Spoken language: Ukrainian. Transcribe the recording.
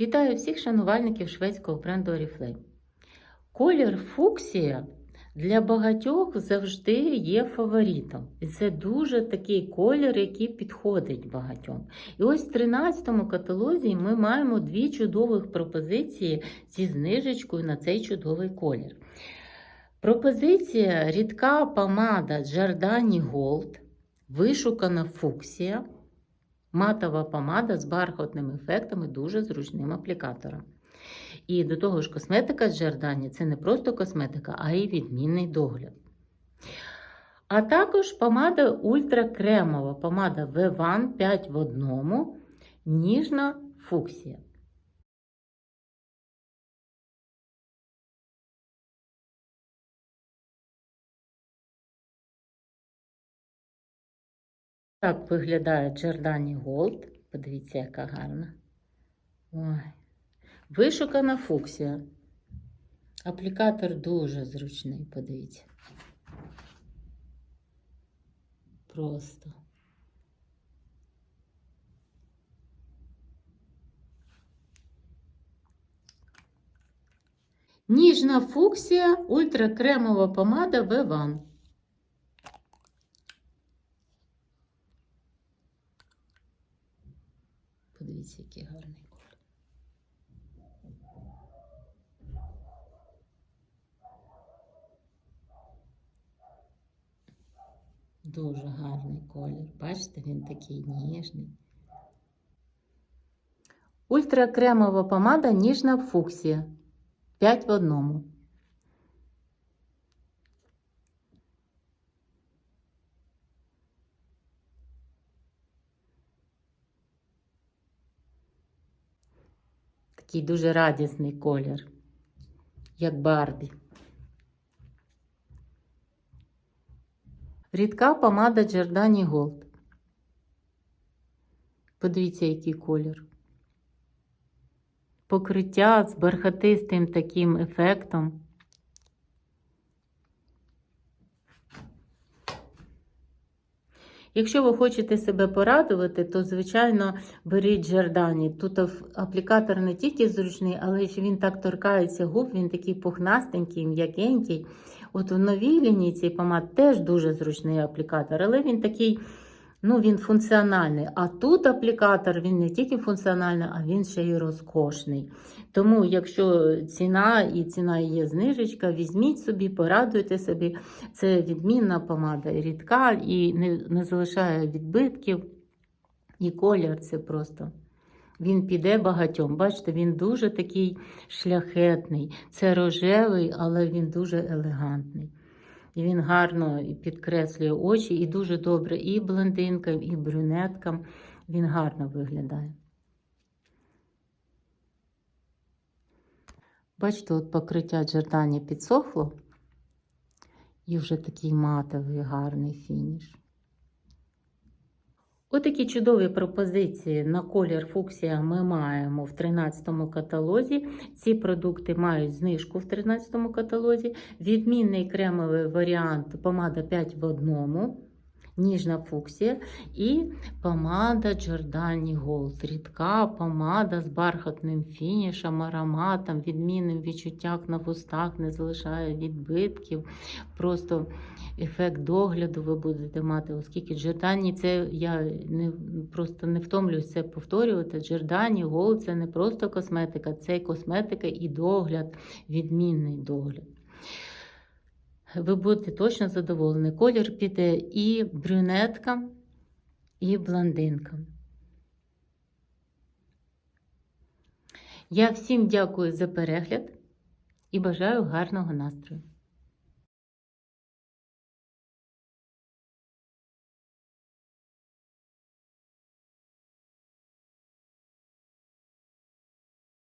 Вітаю всіх шанувальників шведського бренду Oriflame. Колір фуксія для багатьох завжди є фаворитом. І це дуже такий колір, який підходить багатьом. І ось в 13 каталозі ми маємо дві чудових пропозиції зі знижечкою на цей чудовий колір. Пропозиція рідка помада Giordani Gold, вишукана фуксія. Матова помада з бархатним ефектом і дуже зручним аплікатором. І до того ж, косметика з Giordani – це не просто косметика, а й відмінний догляд. А також помада ультракремова, помада V1 5 в одному, ніжна фуксія. Так виглядає Giordani Gold. Подивіться, яка гарна. Ой. Вишукана фуксія. Аплікатор дуже зручний, подивіться. Просто. Ніжна фуксія, ультракремова помада V1. Подивіться, який гарний колір. Дуже гарний колір. Бачите, він такий ніжний. Ультракремова помада ніжна фуксія. 5 в одному. Такий дуже радісний колір, як Барбі. Рідка помада Giordani Gold. Подивіться, який колір. Покриття з бархатистим таким ефектом. Якщо ви хочете себе порадувати, то, звичайно, беріть Джордані. Тут аплікатор не тільки зручний, але ж він так торкається губ, він такий пухнастенький, м'якенький. От в новій лінійці помад теж дуже зручний аплікатор, але він такий, ну, він функціональний. А тут аплікатор він не тільки функціональний, а він ще й розкошний. Тому, якщо ціна і ціна є знижечка, візьміть собі, порадуйте собі. Це відмінна помада, рідка і не, не залишає відбитків. І колір це просто. Він піде багатьом. Бачите, він дуже такий шляхетний. Це рожевий, але він дуже елегантний. І він гарно підкреслює очі, і дуже добре і блондинкам, і брюнеткам. Він гарно виглядає. Бачите, от покриття Джордані підсохло, і вже такий матовий гарний фініш. Отакі чудові пропозиції на колір фуксія ми маємо в 13 каталозі. Ці продукти мають знижку в 13 каталозі. Відмінний кремовий варіант помада 5 в одному. Ніжна фуксія і помада Giordani Gold. Рідка помада з бархатним фінішем, ароматом, відмінним відчуттям на вустах, не залишає відбитків. Просто ефект догляду ви будете мати, оскільки Giordani це я не просто не втомлююсь це повторювати. Giordani Gold це не просто косметика, це косметика і догляд, відмінний догляд. Ви будете точно задоволені. Колір піде і брюнеткам, і блондинкам. Я всім дякую за перегляд і бажаю гарного настрою.